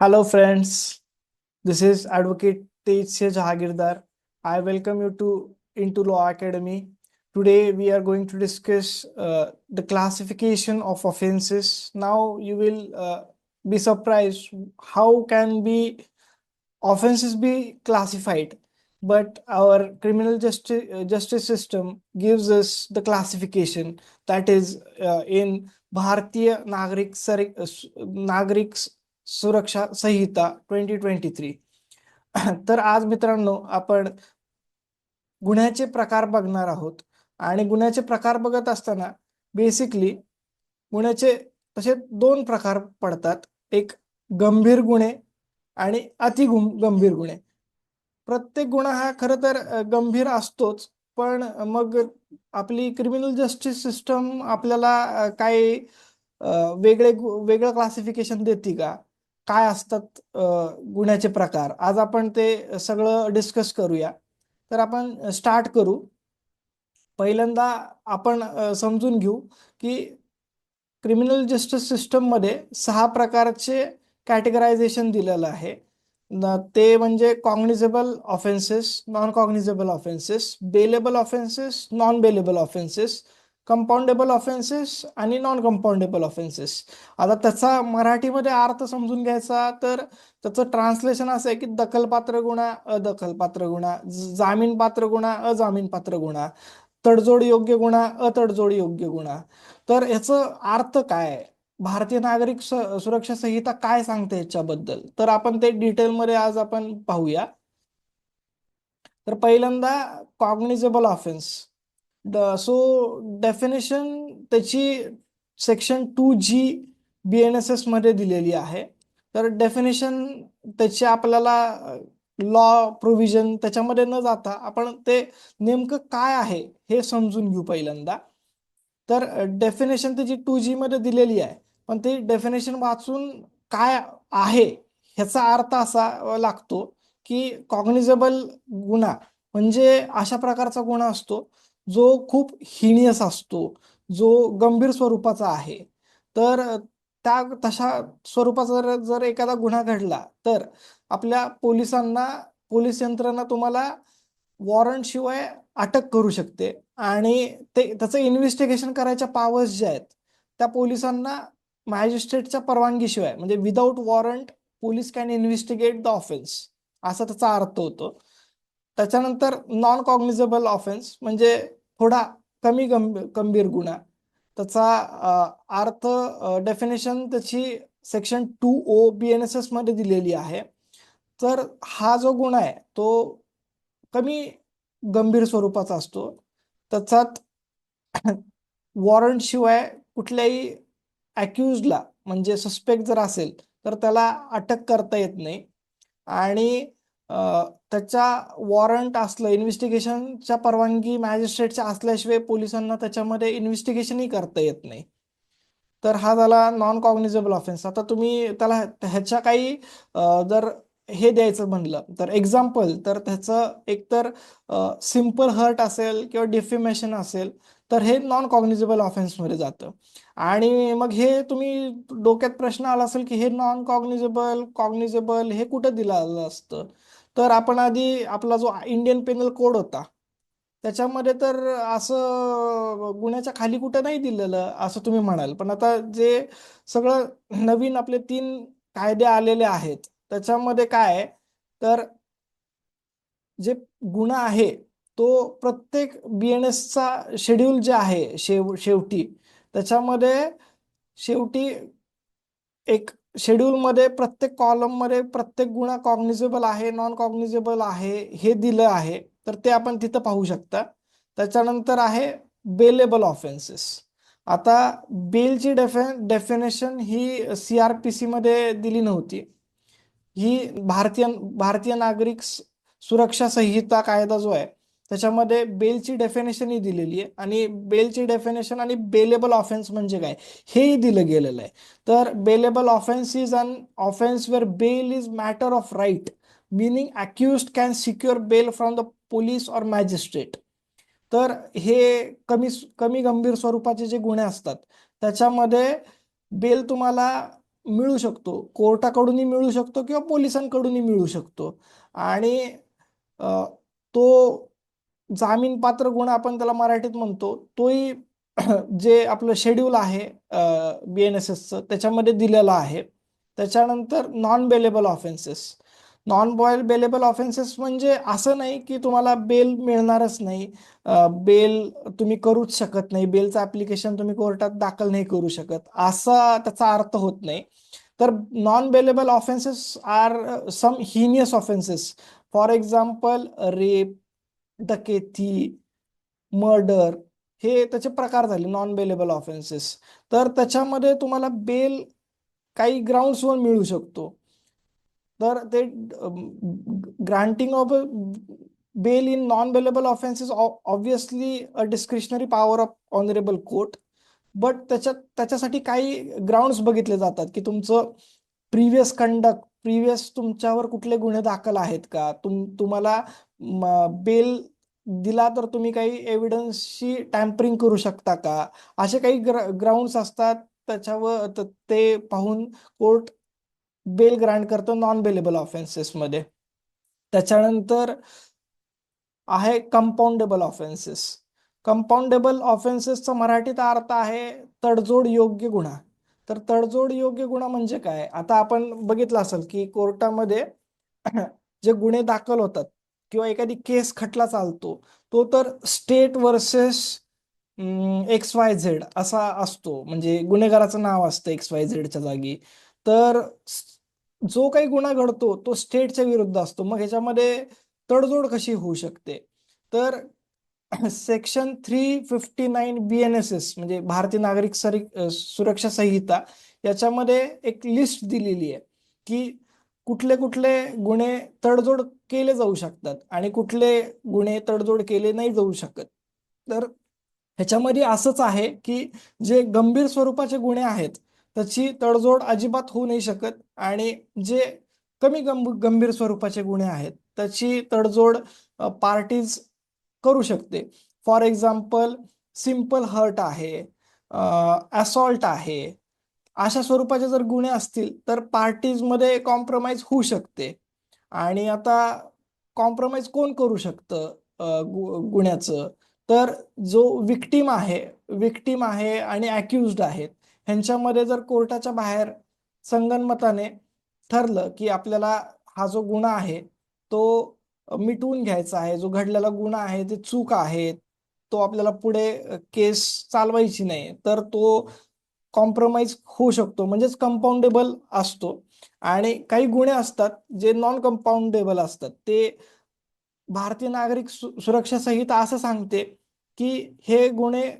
Hello, friends. This is Advocate Tejse Jahagirdar. I welcome you to into Law Academy. Today we are going to discuss uh, the classification of offenses. Now you will uh, be surprised how can be offenses be classified, but our criminal justice uh, justice system gives us the classification that is uh, in Bharatiya Nagrik Sari- uh, Nagrik सुरक्षा संहिता twenty twenty three तर आज मित्रांनो आपण गुन्ह्याचे प्रकार बघणार आहोत. आणि गुन्ह्याचे प्रकार बघत असताना बेसिकली गुन्ह्याचे तसे दोन प्रकार पडतात. एक गंभीर गुन्हे आणि अति गंभीर गुन्हे. प्रत्येक गुन्हा हा खरं तर गंभीर असतोच. पण मग आपली क्रिमिनल जस्टिस सिस्टम आपल्याला काही वेगळे वेगळं क्लासिफिकेशन देते का? काय असतात गुन्ह्याचे प्रकार? आज आपण ते सगळं डिस्कस करूया. तर आपण स्टार्ट करू. पहिल्यांदा आपण समजून घेऊ की क्रिमिनल जस्टिस सिस्टममध्ये सहा प्रकारचे कॅटेगरायझेशन दिलेलं आहे. ते म्हणजे cognizable offences non cognizable offences bailable offences non bailable offences compoundable offences आणि नॉन कंपाऊंडेबल ऑफेन्सेस आता त्याचा मराठीमध्ये अर्थ समजून घ्यायचा तर त्याचं ट्रान्सलेशन असं आहे की दखलपात्र गुन्हा अदखलपात्र गुन्हा जामीनपात्र गुन्हा अजामीनपात्र गुन्हा तडजोड योग्य गुन्हा अतडजोड योग्य गुन्हा तर याचं अर्थ काय भारतीय नागरिक सुरक्षा संहिता काय सांगते याच्याबद्दल तर आपण ते डिटेलमध्ये आज आपण पाहूया. तर पहिल्यांदा कॉग्निजेबल ऑफेन्स सो डेफिनेशन त्याची section two G B N S एसमध्ये दिलेली आहे. तर डेफिनेशन त्याची आपल्याला लॉ प्रोव्हिजन त्याच्यामध्ये न जाता आपण ते नेमकं काय आहे हे समजून घेऊ पहिल्यांदा. तर डेफिनेशन त्याची टू जी मध्ये दिलेली आहे. पण ती डेफिनेशन वाचून काय आहे ह्याचा अर्थ असा लागतो की कॉग्निजेबल गुन्हा म्हणजे अशा प्रकारचा गुन्हा असतो जो खूप हिनियस असतो जो गंभीर स्वरूपाचा आहे. तर त्या तशा स्वरूपाचा जर जर एखादा गुन्हा घडला तर आपल्या पोलिसांना पोलीस यंत्रणा तुम्हाला वॉरंट शिवाय अटक करू शकते. आणि ते त्याचं इन्व्हेस्टिगेशन करायच्या पावर्स ज्या आहेत त्या पोलिसांना मॅजिस्ट्रेटच्या परवानगीशिवाय म्हणजे without warrant police can investigate the offence असा त्याचा अर्थ होतो. त्याच्यानंतर नॉन कॉग्निझेबल ऑफेन्स म्हणजे थोडा कमी गंभीर गंभीर गुन्हा. त्याचा अर्थ डेफिनेशन त्याची section two O B N S एसमध्ये दिलेली आहे. तर हा जो गुन्हा आहे तो कमी गंभीर स्वरूपाचा असतो. त्याच्यात वॉरंट शिवाय कुठल्याही अक्युजला म्हणजे सस्पेक्ट जर असेल तर त्याला अटक करता येत नाही. आणि त्याच्या वॉरंट असलं इन्व्हेस्टिगेशनच्या परवानगी मॅजिस्ट्रेटच्या असल्याशिवाय पोलिसांना त्याच्यामध्ये इन्व्हेस्टिगेशनही करता येत नाही. तर हा झाला नॉन कॉग्निजेबल ऑफेन्स आता तुम्ही त्याला ह्याच्या काही जर हे द्यायचं म्हणलं तर एक्झाम्पल तर त्याचं एकतर सिंपल हर्ट असेल किंवा डिफिमेशन असेल तर हे नॉन कॉग्निजेबल ऑफेन्समध्ये जातं. आणि मग हे तुम्ही डोक्यात प्रश्न आला असेल की हे नॉन कॉग्निजेबल कॉग्निजेबल हे कुठं दिलं असतं? तर आपण आधी आपला जो इंडियन पेनल कोड होता त्याच्यामध्ये तर असं गुन्ह्याच्या खाली कुठं नाही दिलेलं असं तुम्ही म्हणाल. पण आता जे सगळं नवीन आपले तीन कायदे आलेले आहेत त्याच्यामध्ये काय तर जे गुन्हा आहे तो प्रत्येक बी एन एसचा शेड्यूल जे आहे शेव शेवटी त्याच्यामध्ये शेवटी एक शेड्यूलमध्ये प्रत्येक कॉलममध्ये प्रत्येक गुन्हा कॉग्निझेबल आहे नॉन कॉग्निझेबल आहे हे दिलं आहे तर ते आपण तिथं पाहू शकता. त्याच्यानंतर आहे बेलेबल ऑफेन्सेस आता बेलची डेफे डेफिनेशन ही सी आर पी सीमध्ये दिली नव्हती. ही भारतीय भारतीय नागरिक सुरक्षा संहिता कायदा जो आहे त्याच्यामध्ये बेलची डेफिनेशनही दिलेली आहे. आणि बेलची डेफिनेशन आणि बेलेबल ऑफेन्स म्हणजे काय? हेही दिलं गेलेलं आहे. तर bailable offence is an offence where bail is matter of right meaning accused can secure bail from the police or magistrate तर हे कमी कमी गंभीर स्वरूपाचे जे गुन्हे असतात त्याच्यामध्ये बेल तुम्हाला मिळू शकतो. कोर्टाकडूनही मिळू शकतो किंवा पोलिसांकडूनही मिळू शकतो. आणि तो जामीन पात्र गुण आपण त्याला मराठीत म्हणतो तोही जे आपलं शेड्यूल आहे बी एन एस एसचं त्याच्यामध्ये दिलेलं आहे. त्याच्यानंतर non bailable offences non bail bailable offences म्हणजे असं नाही की तुम्हाला बेल मिळणारच नाही. बेल तुम्ही करूच शकत नाही. बेलचं ऍप्लिकेशन तुम्ही कोर्टात दाखल नाही करू शकत. असा त्याचा अर्थ होत नाही. तर non bailable offences are some heinous offences for example rape dacoity murder हे त्याचे प्रकार झाले नॉन बेलेबल ऑफेन्सेस तर त्याच्यामध्ये तुम्हाला बेल काही ग्राउंड्सवर मिळू शकतो. तर ते granting of bail in non bailable offences obviously a discretionary power of honourable court but त्याच्यात त्याच्यासाठी काही ग्राउंड्स बघितले जातात की तुमचं प्रिव्हियस कंडक्ट प्रिव्हियस तुमच्यावर कुठले गुन्हे दाखल आहेत का? तुम तुम्हाला बेल दिला तर तुम्ही काही एव्हिडन्सशी टॅम्परिंग करू शकता का? असे काही ग्राउंड्स असतात त्याच्यावर ते पाहून कोर्ट बेल ग्रांट करतो नॉन बेलेबल ऑफेन्सेसमध्ये त्याच्यानंतर आहे कंपाऊंडेबल ऑफेन्सेस कंपाऊंडेबल ऑफेन्सेसचा मराठीत अर्थ आहे तडजोड योग्य गुन्हा. तर तडजोड योग्य गुन्हा म्हणजे काय? आता आपण बघितलं असेल की कोर्टामध्ये जे गुन्हे दाखल होतात किंवा एखादी केस खटला चालतो तो तर state versus X Y Z असा असतो. म्हणजे गुन्हेगाराचं नाव असतं एक्स वाय झेडच्या जागी. तर जो काही गुन्हा घडतो तो स्टेटच्या विरुद्ध असतो. मग ह्याच्यामध्ये तडजोड कशी होऊ शकते? तर section three fifty nine B N S S म्हणजे भारतीय नागरिक सुरक्षा संहिता याच्यामध्ये एक लिस्ट दिलेली आहे की कुठले कुठले गुन्हे तडजोड केले जाऊ शकतात आणि कुठले गुन्हे तडजोड केले नाही जाऊ शकत. तर ह्याच्यामध्ये असंच आहे की जे गंभीर स्वरूपाचे गुन्हे आहेत त्याची तडजोड अजिबात होऊ नाही शकत आणि जे कमी गंभीर स्वरूपाचे गुन्हे आहेत त्याची तडजोड पार्टीज करू शकते. फॉर एक्झाम्पल सिंपल हर्ट आहे असॉल्ट आहे अशा स्वरूपाचे जर गुन्हे असतील तर पार्टीजमध्ये कॉम्प्रोमाइज होऊ शकते. आणि आता कॉम्प्रोमाइज कोण करू शकतं गुन्ह्याचं? तर जो विक्टीम आहे विक्टीम आहे आणि अक्युज्ड आहेत ह्यांच्यामध्ये जर कोर्टाच्या बाहेर संगनमताने ठरलं की आपल्याला हा जो गुन्हा आहे तो मिटवून घ्यायचा आहे जो घडलेला गुन्हा आहे ते चूक आहे तो आपल्याला पुढे केस चालवायची नाही तर तो कॉम्प्रोमाइज होऊ शकतो. म्हणजेच कंपाऊंडेबल असतो. आणि काही गुन्हे असतात जे नॉन कंपाऊंडेबल असतात. ते भारतीय नागरिक सुरक्षा संहिता असं सांगते की हे गुन्हे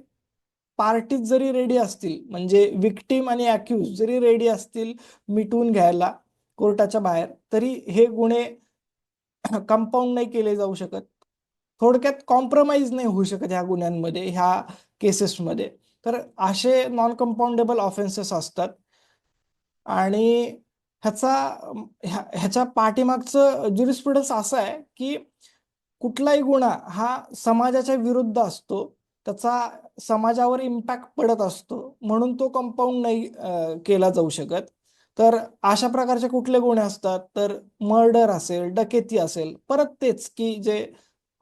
पार्टीज जरी रेडी असतील म्हणजे विक्टीम आणि अक्यूज जरी रेडी असतील मिटवून घ्यायला कोर्टाच्या बाहेर तरी हे गुन्हे कंपाऊंड नाही केले जाऊ शकत. थोडक्यात कॉम्प्रोमाइज नाही होऊ शकत ह्या गुन्ह्यांमध्ये ह्या केसेसमध्ये तर असे नॉन कंपाऊंडेबल ऑफेन्सेस असतात. आणि ह्याचा ह्याच्या पाठीमागचं ज्युरिस्प्रुडन्स असं आहे की कुठलाही गुन्हा हा समाजाच्या विरुद्ध असतो त्याचा समाजावर इम्पॅक्ट पडत असतो म्हणून तो कंपाऊंड नाही केला जाऊ शकत. तर अशा प्रकारचे कुठले गुन्हे असतात? तर मर्डर असेल डकेती असेल परत तेच की जे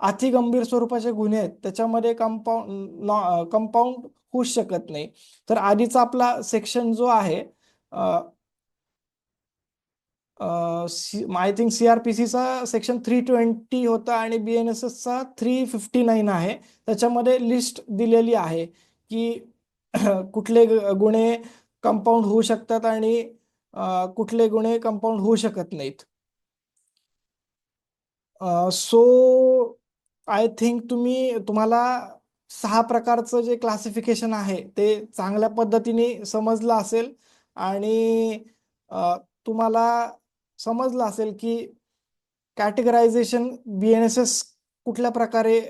अति गंभीर स्वरूपाचे गुन्हे आहेत त्याच्यामध्ये कंपाऊंड कंपाऊंड होऊ शकत नाही. तर आधीचा आपला सेक्शन जो आहे आय थिंक सीआरपीसीचा सेक्शन थ्री ट्वेंटी होता आणि बी एन एस एसचा थ्री फिफ्टी नाईन आहे. त्याच्यामध्ये लिस्ट दिलेली आहे की कुठले गुन्हे कंपाऊंड होऊ शकतात आणि कुठले गुन्हे कंपाऊंड होऊ शकत नाहीत. सो आय थिंक तुम्ही तुम्हाला सहा प्रकारचं जे क्लासिफिकेशन आहे ते चांगल्या पद्धतीने समजलं असेल. आणि तुम्हाला समजलं असेल की categorization B N S S कुठल्या प्रकारे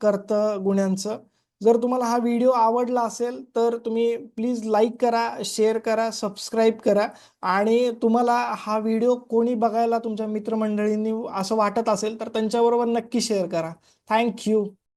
करतं गुन्ह्यांचं. जर तुम्हाला हा व्हिडिओ आवडला असेल तर तुम्ही प्लीज लाईक करा शेअर करा सबस्क्राईब करा. आणि तुम्हाला हा व्हिडिओ कोणी बघायला तुमच्या मित्रमंडळींनी असं वाटत असेल तर त्यांच्याबरोबर नक्की शेअर करा. थँक्यू